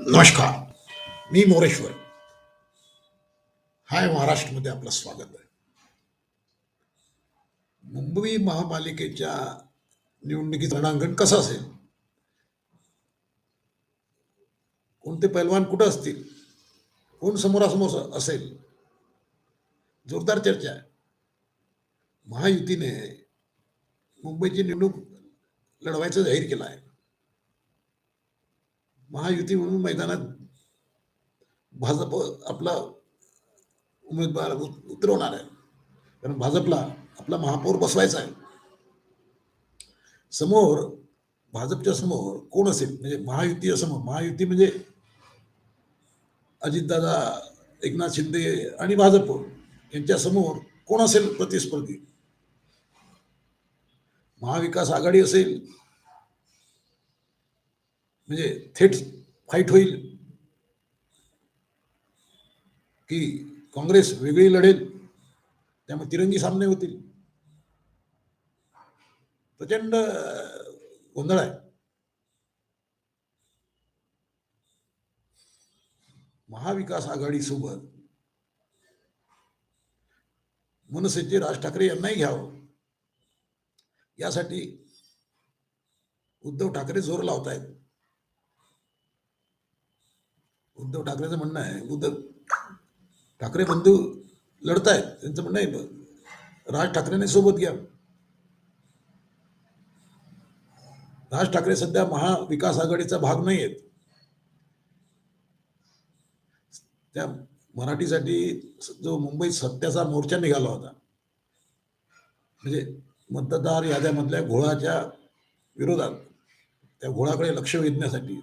नमस्कार. मी मोरेश्वर. हाय महाराष्ट्रमध्ये आपलं स्वागत आहे. मुंबई महापालिकेच्या निवडणुकीत रणांगण कसं असेल? कोणते पैलवान कुठं असतील? कोण समोरासमोर असेल? जोरदार चर्चा आहे. महायुतीने मुंबईची निवडणूक लढवायचं जाहीर केलं आहे. महायुती म्हणून मैदानात भाजप आपला उमेदवार उतरवणार आहे. कारण भाजपला आपला महापौर बसवायचा आहे. समोर भाजपच्या समोर कोण असेल? म्हणजे महायुती समोर महायुती म्हणजे अजितदादा एकनाथ शिंदे आणि भाजप यांच्या समोर कोण असेल प्रतिस्पर्धी? महाविकास आघाडी असेल म्हणजे थेट फाईट होईल? की काँग्रेस वेगळी लढेल? त्यामुळे तिरंगी सामने होतील? प्रचंड गोंधळ आहे. महाविकास आघाडीसोबत मनसेचे राज ठाकरे यांनाही घ्यावं. यासाठी उद्धव ठाकरे जोर लावतायत. उद्धव ठाकरेचं म्हणणं आहे उद्धव ठाकरे बंधू लढतायत त्यांचं म्हणणं आहे राज ठाकरेने सोबत घ्या. राज ठाकरे सध्या महाविकास आघाडीचा भाग नाही आहेत त्या मराठीसाठी जो मुंबईत सत्याचा मोर्चा निघाला होता म्हणजे मतदार याद्यामधल्या घोळाच्या विरोधात त्या घोळाकडे लक्ष वेधण्यासाठी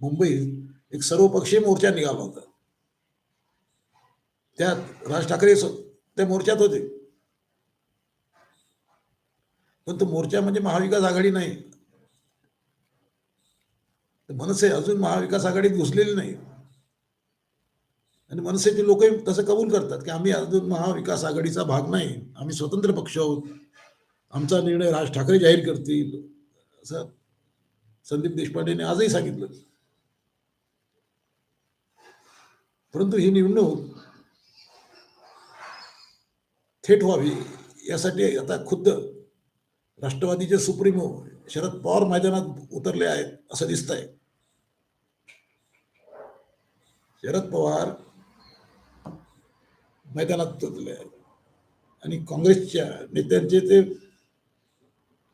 मुंबईत एक सर्वपक्षीय मोर्चा निघाला होता. त्यात राज ठाकरे त्या मोर्चात होते. पण तो मोर्चा म्हणजे महाविकास आघाडी नाही. मनसे अजून महाविकास आघाडीत घुसलेली नाही. आणि मनसेचे लोकही तसं कबूल करतात की आम्ही अजून महाविकास आघाडीचा भाग नाही. आम्ही स्वतंत्र पक्ष आहोत. आमचा निर्णय राज ठाकरे जाहीर करतील. असं संदीप देशपांडेने आजही सांगितलं. परंतु ही निवडणूक थेट व्हावी यासाठी आता खुद्द राष्ट्रवादीचे सुप्रीमो शरद पवार मैदानात उतरले आहेत असं दिसत आहे शरद पवार मैदानात उतरले आहेत. आणि काँग्रेसच्या नेत्यांचे ते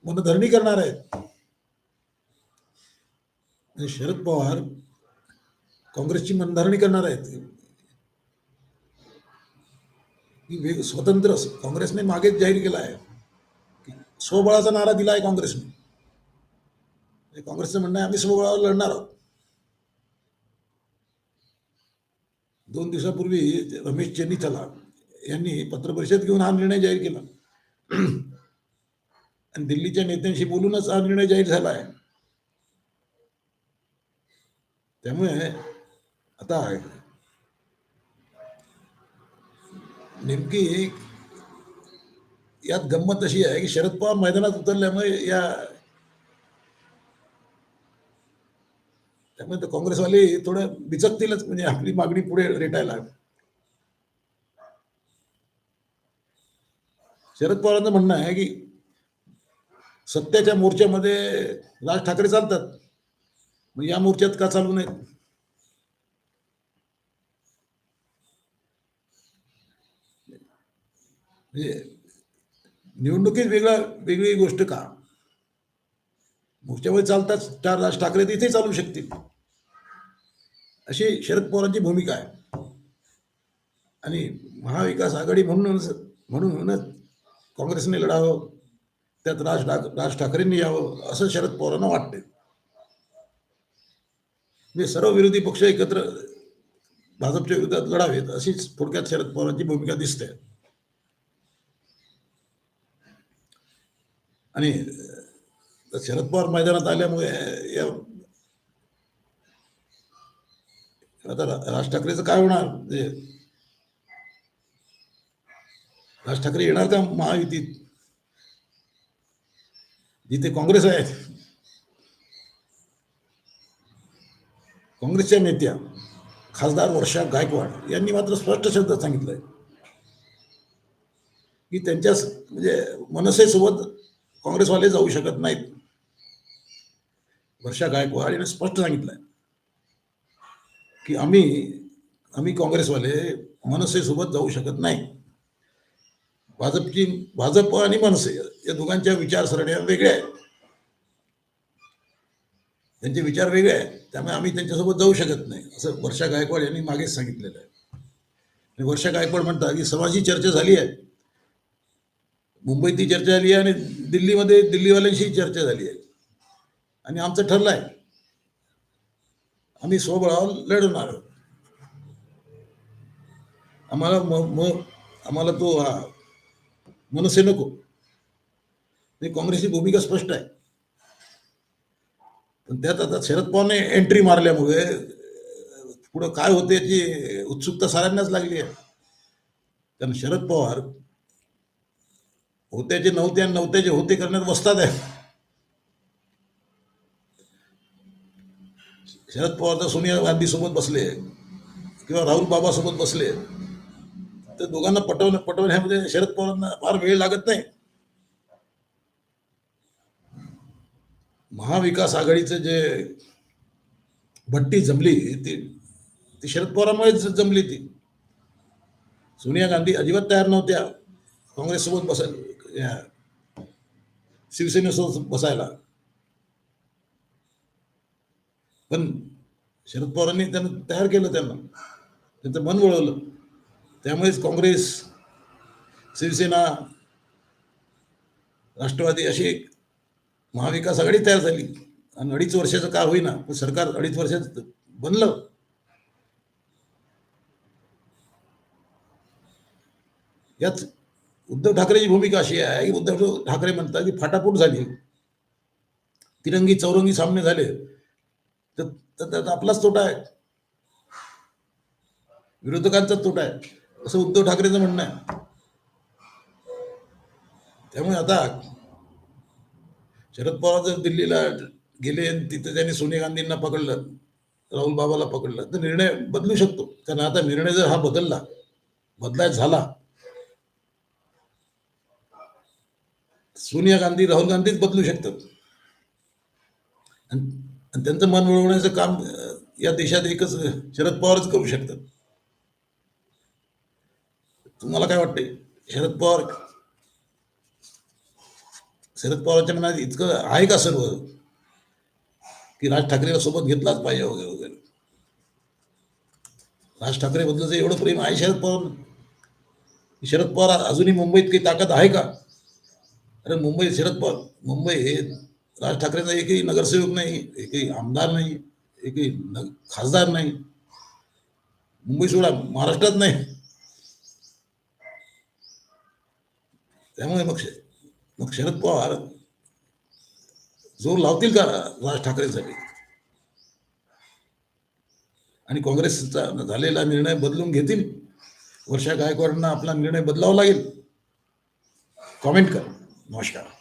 मनधरणी करणार आहेत. शरद पवार काँग्रेसची मनधरणी करणार आहेत. स्वतंत्र काँग्रेसने मागेच जाहीर केला आहे. की स्वबळाचा नारा दिला आहे काँग्रेसने काँग्रेसचं म्हणणं आहे आम्ही स्वबळावर लढणार आहोत. दोन दिवसापूर्वी रमेश रमेश चेन्नीथला यांनी पत्रपरिषद घेऊन हा निर्णय जाहीर केला. आणि दिल्लीच्या नेत्यांशी बोलूनच हा निर्णय जाहीर झाला आहे. त्यामुळे आता नेमकी यात गंमत अशी आहे की शरद पवार मैदानात उतरल्यामुळे या त्यामुळे तर काँग्रेसवाले थोडं बिचकतीलच म्हणजे आपली मागणी पुढे रेटायला. शरद पवारांचं म्हणणं आहे की सत्याच्या मोर्चामध्ये राज ठाकरे चालतात. मग या मोर्चात का चालू नयेत म्हणजे निवडणुकीत वेगळा वेगळी गोष्ट का? मोर्चामध्ये चालतात चार राज ठाकरे तिथे चालू शकतील. अशी शरद पवारांची भूमिका आहे. आणि महाविकास आघाडी म्हणूनच म्हणूनच काँग्रेसने लढावं त्यात राज ठाक राज ठाकरेंनी यावं असं शरद पवारांना वाटते म्हणजे सर्व विरोधी पक्ष एकत्र भाजपच्या विरोधात लढावेत अशीच थोडक्यात शरद पवारांची भूमिका दिसते. आणि शरद पवार मैदानात आल्यामुळे या आता राज ठाकरेचं काय होणार? म्हणजे राज ठाकरे येणार का महायुतीत? जिथे काँग्रेस आहे काँग्रेसच्या नेत्या खासदार वर्षा गायकवाड यांनी मात्र स्पष्ट शब्दात सांगितलंय. की त्यांच्या म्हणजे मनसेसोबत काँग्रेसवाले जाऊ शकत नाहीत. वर्षा गायकवाड यांनी स्पष्ट सांगितलंय की आम्ही आम्ही काँग्रेसवाले मनसेसोबत जाऊ शकत नाही. भाजपची भाजप आणि मनसे या दोघांच्या विचारसरण्या वेगळ्या आहेत. त्यांचे विचार वेगळे आहेत. त्यामुळे आम्ही त्यांच्यासोबत जाऊ शकत नाही असं वर्षा गायकवाड यांनी मागेच सांगितलेलं आहे. वर्षा गायकवाड म्हणतात की समाजी चर्चा झाली आहे. मुंबईत ती चर्चा झाली आहे आणि दिल्लीमध्ये दिल्लीवाल्यांशी चर्चा झाली आहे. आणि आमचं ठरलं आहे. आम्ही स्वबळावर लढवणार आहोत. आम्हाला म आम्हाला तो मनसे नको. म्हणजे काँग्रेसची भूमिका स्पष्ट आहे. पण त्यात आता शरद पवारने एंट्री मारल्यामुळे पुढं काय होते याची उत्सुकता साऱ्यांनाच लागली आहे. कारण शरद पवार होत्याचे नव्हते आणि नव्हत्याचे होते करण्यात बसतात आहे शरद पवार तर सोनिया गांधीसोबत बसले किंवा राहुल बाबासोबत बसले तर दोघांना पटवण्या पटवण्यामध्ये शरद पवारांना फार वेळ लागत नाही. महाविकास आघाडीचं जे भट्टी जमली ती ती शरद पवारांमुळेच जमली ती. सोनिया गांधी अजिबात तयार नव्हत्या. काँग्रेससोबत बसायला शिवसेनेसोबत बसायला पण शरद पवारांनी त्यांना तयार केलं त्यांना त्यांचं मन वळवलं त्यामुळेच काँग्रेस शिवसेना राष्ट्रवादी अशी एक महाविकास आघाडी तयार झाली. आणि अडीच वर्षाचं का होईना पण सरकार अडीच वर्षात बनलं. याच उद्धव ठाकरेची भूमिका अशी आहे की उद्धव ठाकरे म्हणतात की फाटाफूट झाली. तिरंगी चौरंगी सामने झाले. तर तर त्यात आपलाच तोटा आहे. विरोधकांचा तोटा आहे. असं उद्धव ठाकरेचं म्हणणं आहे. त्यामुळे आता शरद पवार जर दिल्लीला गेले आणि तिथे त्यांनी सोनिया गांधींना पकडलं राहुल बाबाला पकडलं तर निर्णय बदलू शकतो. कारण आता निर्णय जर हा बदलला बदलाय झाला सोनिया गांधी राहुल गांधीच बदलू शकतात. आणि त्यांचं मन वळवण्याचं काम या देशात एकच शरद पवारच करू शकतात. तुम्हाला काय वाटतंय? शरद पवार शरद पवारच्या मनात इतकं आहे का सर्व? की राज ठाकरेला सोबत घेतलाच पाहिजे वगैरे वगैरे. राज ठाकरे बद्दलचं एवढं प्रेम आहे शरद पवार शरद पवार अजूनही मुंबईत काही ताकद आहे का? अरे मुंबई शरद पवार मुंबई हे राज ठाकरेंचा एकही नगरसेवक नाही एकही आमदार नाही एकही न खासदार नाही. मुंबई सोडा महाराष्ट्रात नाही. त्यामुळे मग मग शरद पवार जोर लावतील का राज ठाकरेंसाठी? आणि काँग्रेसचा झालेला निर्णय बदलून घेतील? वर्षा गायकवाडांना आपला निर्णय बदलावा लागेल? कॉमेंट कर. नमस्कार